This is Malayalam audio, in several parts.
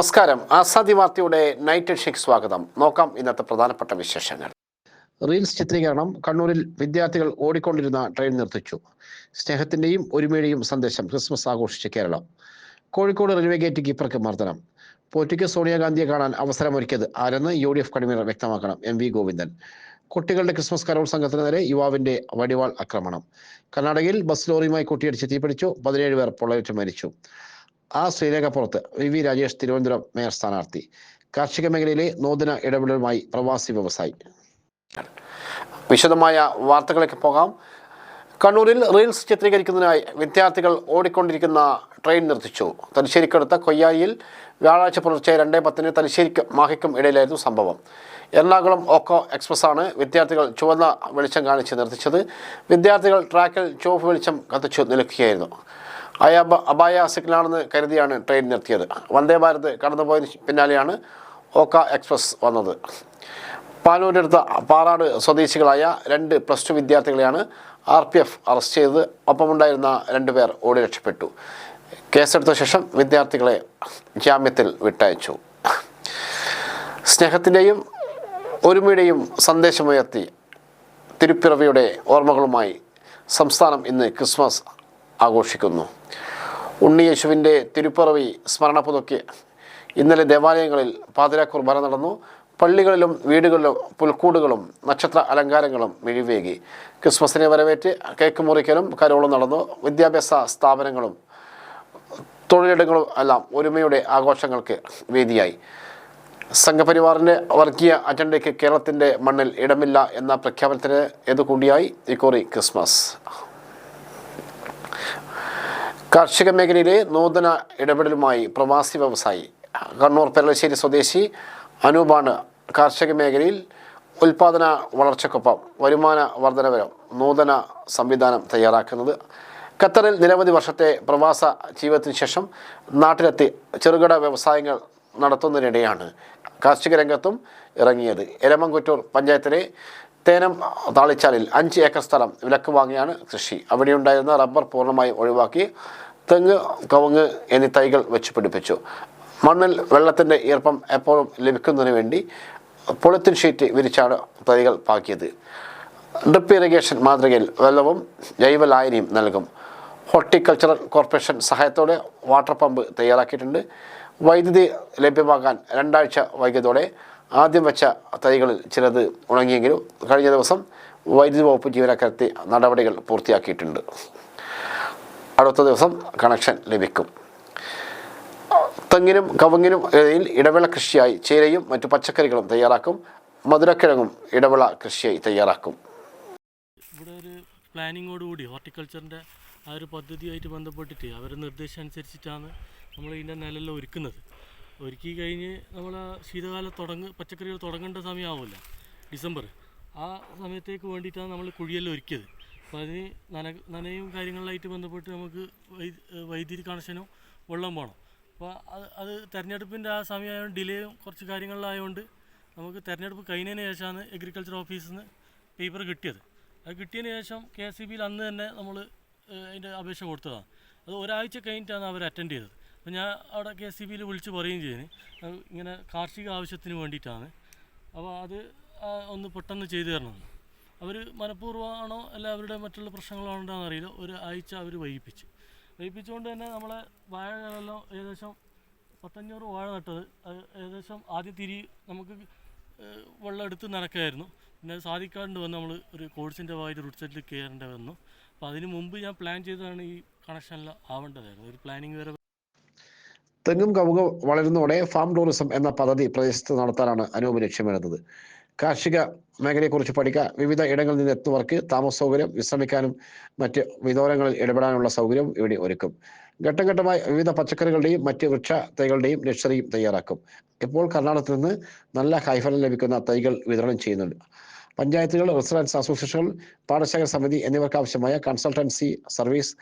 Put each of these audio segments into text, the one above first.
നമസ്കാരം. ആസാദി വാർത്തയുടെ നൈറ്റ് എഡിഷയ്ക്ക് സ്വാഗതം. നോക്കാം ഇന്നത്തെ പ്രധാനപ്പെട്ട വിശേഷങ്ങൾ. റീൽസ് ചിത്രീകരണം കണ്ണൂരിൽ വിദ്യാർത്ഥികൾ ഓടിക്കൊണ്ടിരുന്ന ട്രെയിൻ നിർത്തിച്ചു. സ്നേഹത്തിന്റെയും ഒരുമയുടെയും സന്ദേശം ക്രിസ്മസ് ആഘോഷിച്ച കേരളം. കോഴിക്കോട് റെയിൽവേ ഗേറ്റ് കീപ്പർക്ക് മർദ്ദനം. പോറ്റിക്ക് സോണിയാഗാന്ധിയെ കാണാൻ അവസരമൊരുക്കിയത് ആരെന്ന് യു ഡി എഫ് കൺവീനർ വ്യക്തമാക്കണം എം വി ഗോവിന്ദൻ. കുട്ടികളുടെ ക്രിസ്മസ് കരോൾ സംഘത്തിന് നേരെ യുവാവിന്റെ വടിവാൾ ആക്രമണം. കർണാടകയിൽ ബസ് ലോറിയുമായി കൂട്ടിയിടിച്ച് തീപിടിച്ചു പതിനേഴ് പേർ പൊള്ളയേറ്റ് മരിച്ചു. ആ ശ്രീരേഖപ്പുറത്ത് V V Rajesh Thiruvananthapuram mayor സ്ഥാനാർത്ഥി. കാർഷിക മേഖലയിലെ നൂതന ഇടപെടലുമായി പ്രവാസി വ്യവസായി. വിശദമായ വാർത്തകളിലേക്ക് പോകാം. കണ്ണൂരിൽ റീൽസ് ചിത്രീകരിക്കുന്നതിനായി വിദ്യാർത്ഥികൾ ഓടിക്കൊണ്ടിരിക്കുന്ന ട്രെയിൻ നിർത്തിച്ചു. തലശ്ശേരിക്കടുത്ത കൊയ്യായിയിൽ വ്യാഴാഴ്ച പുലർച്ചെ രണ്ടേ പത്തിന് തലശ്ശേരിക്കും മാഹിക്കും ഇടയിലായിരുന്നു സംഭവം. എറണാകുളം ഓക്കോ എക്സ്പ്രസ്സാണ് വിദ്യാർത്ഥികൾ ചുവന്ന വെളിച്ചം കാണിച്ച് നിർത്തിച്ചത്. വിദ്യാർത്ഥികൾ ട്രാക്കിൽ ചുവപ്പ് വെളിച്ചം കത്തിച്ചു നിൽക്കുകയായിരുന്നു. അയബ അപായ സിഗ്നലാണെന്ന് കരുതിയാണ് ട്രെയിൻ നിർത്തിയത്. വന്ദേ ഭാരത് കടന്നുപോയതിന് പിന്നാലെയാണ് ഓക്ക എക്സ്പ്രസ് വന്നത്. പാനൂരടുത്ത പാറാട് സ്വദേശികളായ രണ്ട് പ്ലസ് ടു വിദ്യാർത്ഥികളെയാണ് ആർ പി എഫ് അറസ്റ്റ് ചെയ്തത്. ഒപ്പമുണ്ടായിരുന്ന രണ്ടുപേർ ഓടി രക്ഷപ്പെട്ടു. കേസെടുത്ത ശേഷം വിദ്യാർത്ഥികളെ ജാമ്യത്തിൽ വിട്ടയച്ചു. സ്നേഹത്തിന്റെയും ഒരുമയുടെയും സന്ദേശമുയർത്തി തിരുപ്പിറവിയുടെ ഓർമ്മകളുമായി സംസ്ഥാനം ഇന്ന് ക്രിസ്മസ് ആഘോഷിക്കുന്നു. ഉണ്ണിയേശുവിന്റെ തിരുപ്പിറവി സ്മരണ പുതുക്കി ഇന്നലെ ദേവാലയങ്ങളിൽ പാതിരാ കുർബാന നടന്നു. പള്ളികളിലും വീടുകളിലും പുൽക്കൂടുകളും നക്ഷത്ര അലങ്കാരങ്ങളും മിഴിവേകി. ക്രിസ്മസിനെ വരവേറ്റ് കേക്ക് മുറിക്കലും കരോളും നടന്നു. വിദ്യാഭ്യാസ സ്ഥാപനങ്ങളും തൊഴിലിടങ്ങളും എല്ലാം ഒരുമയുടെ ആഘോഷങ്ങൾക്ക് വേദിയായി. സംഘപരിവാറിന്റെ വർഗീയ അജണ്ടയ്ക്ക് കേരളത്തിന്റെ മണ്ണിൽ ഇടമില്ല എന്ന പ്രഖ്യാപനത്തിന് ഇതുകൂടിയായി. ഇക്കുറി ക്രിസ്മസ്. കാർഷിക മേഖലയിലെ നൂതന ഇടപെടലുമായി പ്രവാസി വ്യവസായി കണ്ണൂർ പെരളശ്ശേരി സ്വദേശി അനൂപാണ് കാർഷിക മേഖലയിൽ ഉൽപാദന വളർച്ചയ്ക്കൊപ്പം വരുമാന വർധനവരം നൂതന സംവിധാനം തയ്യാറാക്കുന്നത്. ഖത്തറിൽ നിരവധി വർഷത്തെ പ്രവാസ ജീവിതത്തിന് ശേഷം നാട്ടിലെത്തി ചെറുകിട വ്യവസായങ്ങൾ നടത്തുന്നതിനിടെയാണ് കാർഷിക രംഗത്തും ഇറങ്ങിയത്. എരമംകുറ്റൂർ പഞ്ചായത്തിലെ തേനം താളിച്ചാലിൽ അഞ്ച് ഏക്കർ സ്ഥലം വിലക്ക് വാങ്ങിയാണ് കൃഷി. അവിടെയുണ്ടായിരുന്ന റബ്ബർ പൂർണമായും ഒഴിവാക്കി തെങ്ങ് കവുങ്ങ് എന്നീ തൈകൾ വെച്ച് പിടിപ്പിച്ചു. മണ്ണിൽ വെള്ളത്തിന്റെ ഈർപ്പം എപ്പോഴും ലഭിക്കുന്നതിന് വേണ്ടി പൊളിത്തിൻ ഷീറ്റ് വിരിച്ചാണ് തൈകൾ പാക്കിയത്. ഡ്രിപ്പ് ഇറിഗേഷൻ മാതൃകയിൽ വെള്ളവും ജൈവ ലായനിയും നൽകും. ഹോർട്ടിക്കൾച്ചറൽ കോർപ്പറേഷൻ സഹായത്തോടെ വാട്ടർ പമ്പ് തയ്യാറാക്കിയിട്ടുണ്ട്. വൈദ്യുതി ലഭ്യമാകാൻ രണ്ടാഴ്ച വൈകിയതോടെ ആദ്യം വെച്ച തൈകളിൽ ചിലത് ഉണങ്ങിയെങ്കിലും കഴിഞ്ഞ ദിവസം വൈദ്യുതി വകുപ്പ് ജീവനക്കാരെത്തി നടപടികൾ പൂർത്തിയാക്കിയിട്ടുണ്ട്. അടുത്ത ദിവസം കണക്ഷൻ ലഭിക്കും. തെങ്ങിനും കവുങ്ങിനും ഇടയിൽ ഇടവേള കൃഷിയായി ചേരയും മറ്റു പച്ചക്കറികളും തയ്യാറാക്കും. മധുരക്കിഴങ്ങും ഇടവേള കൃഷിയായി തയ്യാറാക്കും. ഇവിടെ ഒരു പ്ലാനിങ്ങോടുകൂടി ഹോർട്ടിക്കൾച്ചറിന്റെ ആ ഒരു പദ്ധതിയായിട്ട് ബന്ധപ്പെട്ടിട്ട് അവരുടെ നിർദ്ദേശം അനുസരിച്ചിട്ടാണ് നമ്മൾ ഇതിന്റെ നിലയിൽ ഒരുക്കുന്നത്. ഒരുക്കി കഴിഞ്ഞ് നമ്മൾ ശീതകാലം തുടങ്ങ പച്ചക്കറികൾ തുടങ്ങേണ്ട സമയമാവില്ല. ഡിസംബർ. ആ സമയത്തേക്ക് വേണ്ടിയിട്ടാണ് നമ്മൾ കുഴിയെല്ലാം ഒരുക്കിയത്. അപ്പോൾ അതിന് നന നനയും കാര്യങ്ങളിലായിട്ട് ബന്ധപ്പെട്ട് നമുക്ക് വൈദ്യുതി കണക്ഷനും വെള്ളം വേണം. അപ്പോൾ അത് അത് തെരഞ്ഞെടുപ്പിന്റെ ആ സമയമായതുകൊണ്ട് ഡിലേയും കുറച്ച് കാര്യങ്ങളിലായതുകൊണ്ട് നമുക്ക് തെരഞ്ഞെടുപ്പ് കഴിഞ്ഞതിന് ശേഷമാണ് എഗ്രികൾച്ചർ ഓഫീസിൽ നിന്ന് പേപ്പർ കിട്ടിയത്. അത് കിട്ടിയതിന് ശേഷം കെ എസ് സി ബിയിൽ അന്ന് തന്നെ നമ്മൾ അതിന്റെ അപേക്ഷ കൊടുത്തതാണ്. അത് ഒരാഴ്ച കഴിഞ്ഞിട്ടാണ് അവർ അറ്റൻഡ് ചെയ്തത്. അപ്പോൾ ഞാൻ അവിടെ കെ സി ബിയിൽ വിളിച്ച് പറയുകയും ചെയ്യുന്നു ഇങ്ങനെ കാർഷിക ആവശ്യത്തിന് വേണ്ടിയിട്ടാണ്. അപ്പോൾ അത് ഒന്ന് പെട്ടെന്ന് ചെയ്തു തരണം. അവർ മനഃപൂർവമാണോ അല്ല അവരുടെ മറ്റുള്ള പ്രശ്നങ്ങളാണോ അറിയില്ല. ഒരു ആഴ്ച അവർ വൈകിപ്പിച്ചു. വൈകിപ്പിച്ചുകൊണ്ട് തന്നെ നമ്മളെ വാഴകളെല്ലാം ഏകദേശം പത്തഞ്ഞൂറ് വാഴ നട്ടത്. ഏകദേശം ആദ്യം തിരി നമുക്ക് വെള്ളം എടുത്ത് നനക്കായിരുന്നു പിന്നെ അത് സാധിക്കാണ്ട് വന്ന് നമ്മൾ ഒരു കോഴ്സിന്റെ ഭാഗമായിട്ട് റൂട്ട് സെറ്റിൽ കയറേണ്ടി വന്നു. അപ്പോൾ അതിന് മുമ്പ് ഞാൻ പ്ലാൻ ചെയ്തതാണ് ഈ കണക്ഷനിൽ ആവേണ്ടതായിരുന്നു. ഒരു പ്ലാനിങ് വരെ തെങ്ങും കവുക വളരുന്നതോടെ ഫാം ടൂറിസം എന്ന പദ്ധതി പ്രദേശത്ത് നടത്താനാണ് അനൂപ് ലക്ഷ്യമിടുന്നത്. കാർഷിക മേഖലയെക്കുറിച്ച് പഠിക്കാൻ വിവിധ ഇടങ്ങളിൽ നിന്ന് എത്തുന്നവർക്ക് താമസ സൗകര്യം വിശ്രമിക്കാനും മറ്റ് വിദൂരങ്ങളിൽ ഇടപെടാനുള്ള സൗകര്യം ഇവിടെ ഒരുക്കും. ഘട്ടം ഘട്ടമായി വിവിധ പച്ചക്കറികളുടെയും മറ്റ് വൃക്ഷ തൈകളുടെയും നഴ്സറിയും തയ്യാറാക്കും. ഇപ്പോൾ കർണാടകത്തിൽ നിന്ന് നല്ല കൈഫലം ലഭിക്കുന്ന തൈകൾ വിതരണം ചെയ്യുന്നുണ്ട്. പഞ്ചായത്തുകൾ റെസിഡൻസ് അസോസിയേഷനുകൾ പാഠശാല സമിതി എന്നിവർക്ക് ആവശ്യമായ കൺസൾട്ടൻസി സർവീസ്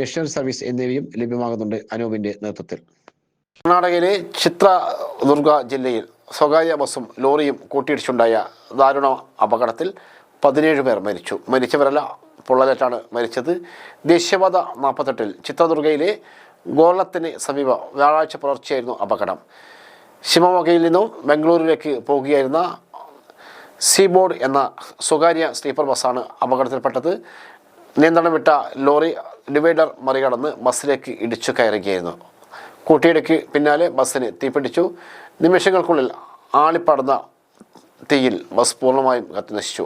മിഷണറി സർവീസ് എന്നിവയും ലഭ്യമാകുന്നുണ്ട് അനൂപിന്റെ നേതൃത്വത്തിൽ. കർണാടകയിലെ ചിത്രദുർഗ ജില്ലയിൽ സ്വകാര്യ ബസ്സും ലോറിയും കൂട്ടിയിടിച്ചുണ്ടായ ദാരുണ അപകടത്തിൽ പതിനേഴ് പേർ മരിച്ചു. മരിച്ചവരല്ല പൊള്ളലേറ്റാണ് മരിച്ചത്. ദേശീയപാത നാൽപ്പത്തെട്ടിൽ ചിത്രദുർഗയിലെ ഗോളത്തിന് സമീപം വ്യാഴാഴ്ച പുലർച്ചെയായിരുന്നു അപകടം. ഷിമോഗയിൽ നിന്നും ബംഗളൂരുവിലേക്ക് പോകുകയായിരുന്ന സീബോർഡ് എന്ന സ്വകാര്യ സ്ലീപ്പർ ബസ്സാണ് അപകടത്തിൽപ്പെട്ടത്. നിയന്ത്രണം വിട്ട ലോറി ഡിവൈഡർ മറികടന്ന് ബസ്സിലേക്ക് ഇടിച്ചു കയറുകയായിരുന്നു. കൂട്ടിയിടയ്ക്ക് പിന്നാലെ ബസ്സിന് തീപിടിച്ചു. നിമിഷങ്ങൾക്കുള്ളിൽ ആളിപ്പടർന്ന തീയിൽ ബസ് പൂർണമായും കത്തിനശിച്ചു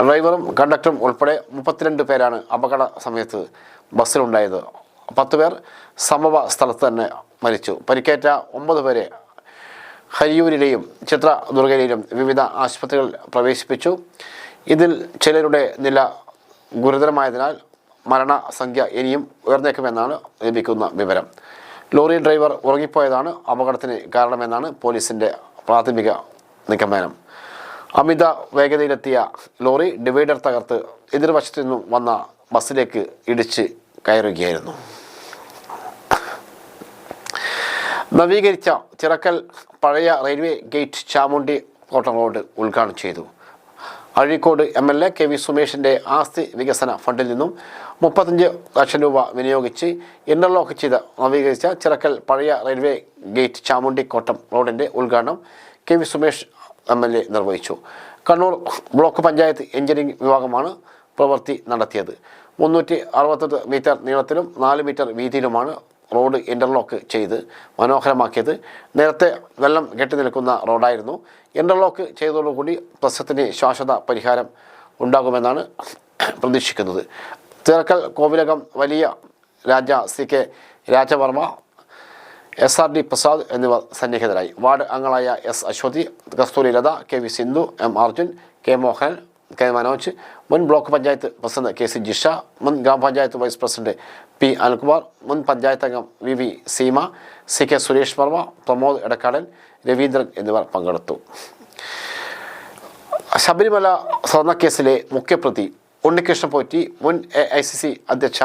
ഡ്രൈവറും കണ്ടക്ടറും ഉൾപ്പെടെ മുപ്പത്തിരണ്ട് പേരാണ് അപകട സമയത്ത് ബസ്സിലുണ്ടായത്. പത്ത് പേർ സംഭവ സ്ഥലത്ത് തന്നെ മരിച്ചു. പരിക്കേറ്റ ഒമ്പത് പേരെ ഹരിയൂരിലെയും ചിത്രദുർഗയിലെയും വിവിധ ആശുപത്രികളിൽ പ്രവേശിപ്പിച്ചു. ഇതിൽ ചിലരുടെ നില ഗുരുതരമായതിനാൽ മരണസംഖ്യ ഇനിയും ഉയർന്നേക്കുമെന്നാണ് ലഭിക്കുന്ന വിവരം. ലോറി ഡ്രൈവർ ഉറങ്ങിപ്പോയതാണ് അപകടത്തിന് കാരണമെന്നാണ് പോലീസിന്റെ പ്രാഥമിക നിഗമനം. അമിത വേഗതയിലെത്തിയ ലോറി ഡിവൈഡർ തകർത്ത് എതിർവശത്തു നിന്നും വന്ന ബസ്സിലേക്ക് ഇടിച്ച് കയറുകയായിരുന്നു. നവീകരിച്ച ചിറക്കൽ പഴയ റെയിൽവേ ഗേറ്റ് ചാമുണ്ടി കോട്ടം റോഡ് ഉദ്ഘാടനം ചെയ്തു. Azhikode M L A K V സുമേഷിന്റെ ആസ്തി വികസന ഫണ്ടിൽ നിന്നും മുപ്പത്തഞ്ച് ലക്ഷം രൂപ വിനിയോഗിച്ച് ഇന്റർലോക്ക് ചെയ്ത് നവീകരിച്ച ചിറക്കൽ പഴയ റെയിൽവേ ഗേറ്റ് ചാമുണ്ടി കോട്ടം റോഡിന്റെ ഉദ്ഘാടനം K V Sumesh M L A നിർവഹിച്ചു. കണ്ണൂർ ബ്ലോക്ക് പഞ്ചായത്ത് എഞ്ചിനീയറിംഗ് വിഭാഗമാണ് പ്രവൃത്തി നടത്തിയത്. മുന്നൂറ്റി അറുപത്തെട്ട് മീറ്റർ നീളത്തിലും നാല് മീറ്റർ വീതിയിലുമാണ് റോഡ് ഇന്റർലോക്ക് ചെയ്ത് മനോഹരമാക്കിയത്. നേരത്തെ വെള്ളം കെട്ടി നിൽക്കുന്ന റോഡായിരുന്നു. ഇന്റർലോക്ക് ചെയ്തതോടുകൂടി പ്രശ്നത്തിന് ശാശ്വത പരിഹാരം ഉണ്ടാകുമെന്നാണ് പ്രതീക്ഷിക്കുന്നത്. തിരക്കൽ കോവിലകം വലിയ രാജ C K Rajavarma S R D Prasad എന്നിവർ സന്നിഹിതരായി. വാർഡ് അംഗങ്ങളായ S Aswathi Kasthuri Latha K V Sindhu M Arjun K Mohan K Manoj മുൻ block panchayat president K C Jisha മുൻ ഗ്രാമപഞ്ചായത്ത് വൈസ് പ്രസിഡന്റ് പി അനിൽകുമാർ മുൻ പഞ്ചായത്ത് അംഗം V V Seema C K Suresh Varma Pramod Edakkadan Raveendran എന്നിവർ പങ്കെടുത്തു. ശബരിമല സ്വർണക്കേസിലെ മുഖ്യപ്രതി ഉണ്ണികൃഷ്ണൻ പോറ്റി മുൻ എ ഐ സി സി അധ്യക്ഷ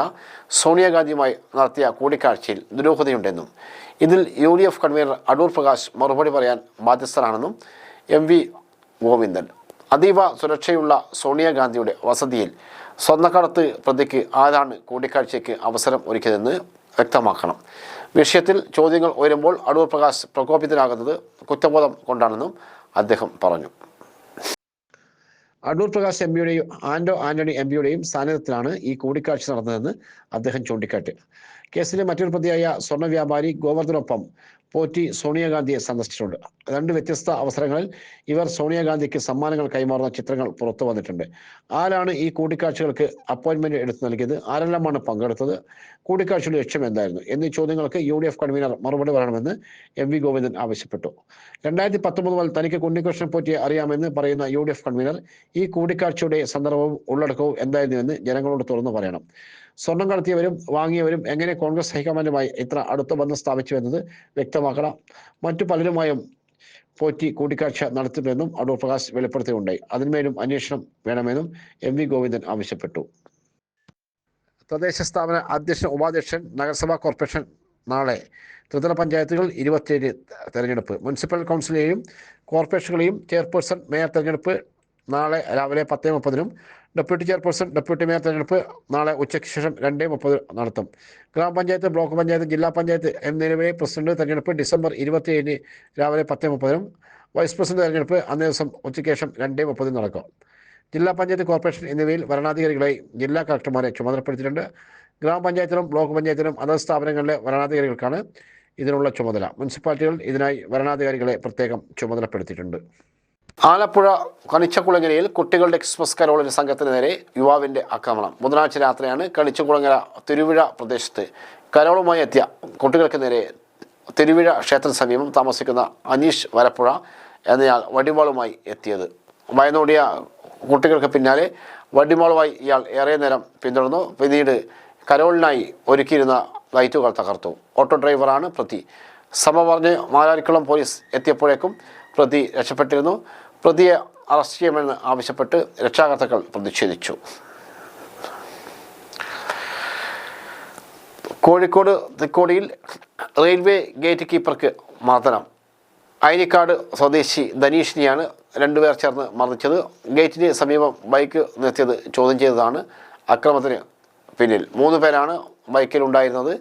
സോണിയാഗാന്ധിയുമായി നടത്തിയ കൂടിക്കാഴ്ചയിൽ ദുരൂഹതയുണ്ടെന്നും ഇതിൽ U D F convenor Adoor Prakash മറുപടി പറയാൻ ബാധ്യസ്ഥരാണെന്നും എം വി ഗോവിന്ദൻ. അതീവ സുരക്ഷയുള്ള സോണിയാഗാന്ധിയുടെ വസതിയിൽ സ്വർണക്കടത്ത് പ്രതിക്ക് ആരാണ് കൂടിക്കാഴ്ചയ്ക്ക് അവസരം ഒരുക്കിയതെന്ന് വ്യക്തമാക്കണം. വിഷയത്തിൽ ചോദ്യങ്ങൾ ഉയരുമ്പോൾ അടൂർ പ്രകാശ് പ്രകോപിതനാകുന്നത് കുറ്റബോധം കൊണ്ടാണെന്നും അദ്ദേഹം പറഞ്ഞു. അടൂർ പ്രകാശ് എം പിയുടെയും ആന്റോ ആന്റണി എം പിയുടെയും സാന്നിധ്യത്തിലാണ് ഈ കൂടിക്കാഴ്ച നടന്നതെന്ന് അദ്ദേഹം ചൂണ്ടിക്കാട്ടി. കേസിലെ മറ്റൊരു പ്രതിയായ സ്വർണ വ്യാപാരി ഗോവർദ്ധനൊപ്പം പോറ്റി സോണിയാഗാന്ധിയെ സന്ദർശിച്ചിട്ടുണ്ട്. രണ്ട് വ്യത്യസ്ത അവസരങ്ങളിൽ ഇവർ സോണിയാഗാന്ധിക്ക് സമ്മാനങ്ങൾ കൈമാറുന്ന ചിത്രങ്ങൾ പുറത്തു വന്നിട്ടുണ്ട്. ആരാണ് ഈ കൂടിക്കാഴ്ചകൾക്ക് അപ്പോയിന്റ്മെന്റ് എടുത്തു നൽകിയത്? ആരെല്ലാമാണ് പങ്കെടുത്തത്? കൂടിക്കാഴ്ചയുടെ ലക്ഷ്യം എന്തായിരുന്നു? എന്നീ ചോദ്യങ്ങൾക്ക് യു ഡി എഫ് കൺവീനർ മറുപടി പറയണമെന്ന് എം വി ഗോവിന്ദൻ ആവശ്യപ്പെട്ടു. രണ്ടായിരത്തി പത്തൊമ്പത് മുതൽ തനിക്ക് ഉണ്ണികൃഷ്ണൻ പോറ്റിയെ അറിയാമെന്ന് പറയുന്ന യു ഡി എഫ് കൺവീനർ ഈ കൂടിക്കാഴ്ചയുടെ സന്ദർഭവും ഉള്ളടക്കവും എന്തായിരുന്നുവെന്ന് ജനങ്ങളോട് തുറന്നു പറയണം. സ്വർണം കടത്തിയവരും വാങ്ങിയവരും എങ്ങനെ കോൺഗ്രസ് ഹൈക്കമാൻഡുമായി ഇത്ര അടുത്ത ബന്ധം സ്ഥാപിച്ചു എന്നത് വ്യക്തമാക്കണം. മറ്റു പലരുമായും പോറ്റി കൂടിക്കാഴ്ച നടത്തുമെന്നും അടൂർ പ്രകാശ് വെളിപ്പെടുത്തുകയുണ്ടായി. അതിന്മേലും അന്വേഷണം വേണമെന്നും എം വി ഗോവിന്ദൻ ആവശ്യപ്പെട്ടു. തദ്ദേശ സ്ഥാപന അധ്യക്ഷൻ ഉപാധ്യക്ഷൻ നഗരസഭാ കോർപ്പറേഷൻ നാളെ ത്രിതല പഞ്ചായത്തുകൾ ഇരുപത്തിയേഴ് തെരഞ്ഞെടുപ്പ്. മുനിസിപ്പൽ കൗൺസിലെയും കോർപ്പറേഷനുകളെയും ചെയർപേഴ്സൺ മേയർ തെരഞ്ഞെടുപ്പ് നാളെ രാവിലെ പത്തേ മുപ്പതിനും ഡെപ്യൂട്ടി ചെയർപേഴ്സൺ ഡെപ്യൂട്ടി മേയർ തെരഞ്ഞെടുപ്പ് നാളെ ഉച്ചയ്ക്ക് ശേഷം രണ്ടേ മുപ്പത് നടത്തും. ഗ്രാമപഞ്ചായത്ത് ബ്ലോക്ക് പഞ്ചായത്ത് ജില്ലാ പഞ്ചായത്ത് എന്നിവയിലെ പ്രസിഡന്റ് തെരഞ്ഞെടുപ്പ് ഡിസംബർ ഇരുപത്തിയേഴിന് രാവിലെ പത്തേ മുപ്പതിനും വൈസ് പ്രസിഡന്റ് തെരഞ്ഞെടുപ്പ് അന്നേ ദിവസം ഉച്ചയ്ക്ക് ശേഷം രണ്ടേ മുപ്പതിനും നടക്കും. ജില്ലാ പഞ്ചായത്ത് കോർപ്പറേഷൻ എന്നിവയിൽ വരണാധികാരികളായി ജില്ലാ കളക്ടർമാരെ ചുമതലപ്പെടുത്തിയിട്ടുണ്ട്. ഗ്രാമപഞ്ചായത്തിലും ബ്ലോക്ക് പഞ്ചായത്തിലും അതത് സ്ഥാപനങ്ങളിലെ വരണാധികാരികൾക്കാണ് ഇതിനുള്ള ചുമതല. മുനിസിപ്പാലിറ്റികൾ ഇതിനായി വരണാധികാരികളെ പ്രത്യേകം ചുമതലപ്പെടുത്തിയിട്ടുണ്ട്. ആലപ്പുഴ കണിച്ചക്കുളങ്ങരയിൽ കുട്ടികളുടെ എക്സ്പ്രസ് കരോളിന് സംഘത്തിന് നേരെ യുവാവിന്റെ ആക്രമണം. ബുധനാഴ്ച രാത്രിയാണ് കണിച്ചക്കുളങ്ങര തിരുവിഴ പ്രദേശത്ത് കരോളുമായി എത്തിയ കുട്ടികൾക്ക് നേരെ തിരുവിഴ ക്ഷേത്ര സമീപം താമസിക്കുന്ന അനീഷ് വരപ്പുഴ എന്നയാൾ വടിമാളുമായി എത്തിയത്. വയനോടിയ കുട്ടികൾക്ക് പിന്നാലെ വടിവാളുമായി ഇയാൾ ഏറെ നേരം പിന്തുടർന്നു. പിന്നീട് കരോളിനായി ഒരുക്കിയിരുന്ന ലൈറ്റുകൾ തകർത്തു. ഓട്ടോ ഡ്രൈവറാണ് പ്രതി. സമ പറഞ്ഞ് മാരാരിക്കുളം പോലീസ് എത്തിയപ്പോഴേക്കും പ്രതി രക്ഷപ്പെട്ടിരുന്നു. പ്രതിയെ അറസ്റ്റ് ചെയ്യണമെന്ന് ആവശ്യപ്പെട്ട് രക്ഷാകർത്താക്കൾ പ്രതിഷേധിച്ചു. കോഴിക്കോട് തിക്കോടിയിൽ റെയിൽവേ ഗേറ്റ് കീപ്പർക്ക് മർദ്ദനം. അയനിക്കാട് സ്വദേശി ധനീഷിനെയാണ് രണ്ടുപേർ ചേർന്ന് മർദ്ദിച്ചത്. ഗേറ്റിന് സമീപം ബൈക്ക് നിർത്തിയത് ചോദ്യം ചെയ്തതാണ്. അക്രമത്തിന് പിന്നിൽ മൂന്ന് പേരാണ് ബൈക്കിൽ ഉണ്ടായിരുന്നത്.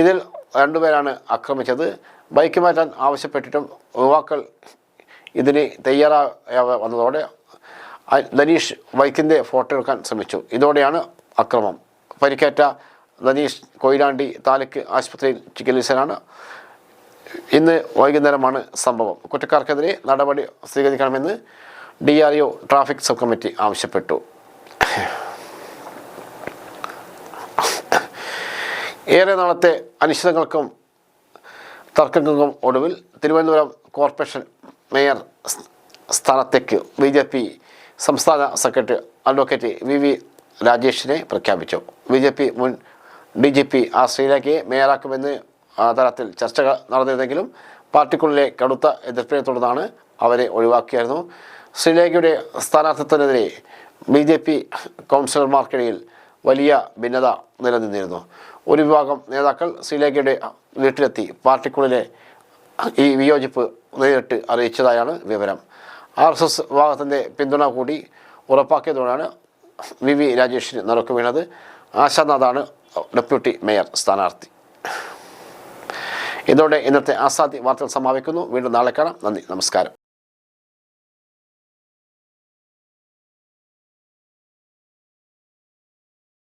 ഇതിൽ രണ്ടുപേരാണ് ആക്രമിച്ചത്. ബൈക്ക് മാറ്റാൻ ആവശ്യപ്പെട്ടിട്ടും യുവാക്കൾ ഇതിന് തയ്യാറാ വന്നതോടെ ധനീഷ് ബൈക്കിന്റെ ഫോട്ടോ എടുക്കാൻ ശ്രമിച്ചു. ഇതോടെയാണ് അക്രമം. പരിക്കേറ്റ ധനീഷ് കൊയിലാണ്ടി താലൂക്ക് ആശുപത്രിയിൽ ചികിത്സയിലാണ്. ഇന്ന് വൈകുന്നേരമാണ് സംഭവം. കുറ്റക്കാർക്കെതിരെ നടപടി സ്വീകരിക്കണമെന്ന് D R O traffic sub committee ആവശ്യപ്പെട്ടു. ഏറെ നാളത്തെ അനിശ്ചിതങ്ങൾക്കും തർക്കങ്ങൾക്കും ഒടുവിൽ തിരുവനന്തപുരം കോർപ്പറേഷൻ മേയർ സ്ഥാനത്തേക്ക് ബി ജെ പി സംസ്ഥാന സെക്രട്ടറി അഡ്വക്കേറ്റ് വി വി രാജേഷിനെ പ്രഖ്യാപിച്ചു. ബി ജെ പി മുൻ ഡി ജി പി ആർ ശ്രീലേഖയെ മേയറാക്കുമെന്ന് ആ തലത്തിൽ ചർച്ചകൾ നടന്നിരുന്നെങ്കിലും പാർട്ടിക്കുള്ളിലെ കടുത്ത എതിർപ്പിനെ തുടർന്നാണ് അവരെ ഒഴിവാക്കിയായിരുന്നു. ശ്രീലേഖയുടെ സ്ഥാനാർത്ഥിത്വത്തിനെതിരെ ബി ജെ പി കൗൺസിലർമാർക്കിടയിൽ വലിയ ഭിന്നത നിലനിന്നിരുന്നു. ഒരു വിഭാഗം നേതാക്കൾ ശ്രീലേഖയുടെ വീട്ടിലെത്തി പാർട്ടിക്കുള്ളിലെ ഈ വിയോജിപ്പ് നേരിട്ട് അറിയിച്ചതായാണ് വിവരം. ആർ എസ് എസ് വിഭാഗത്തിന്റെ പിന്തുണ കൂടി ഉറപ്പാക്കിയതോടാണ് വി വി രാജേഷിന് നറുക്ക് വീണത്. ആശാനാഥാണ് ഡെപ്യൂട്ടി മേയർ സ്ഥാനാർത്ഥി. ഇതോടെ ഇന്നത്തെ ആസാദി വാർത്തകൾ സമാപിക്കുന്നു. വീണ്ടും നാളെ കാണാം. നന്ദി. നമസ്കാരം.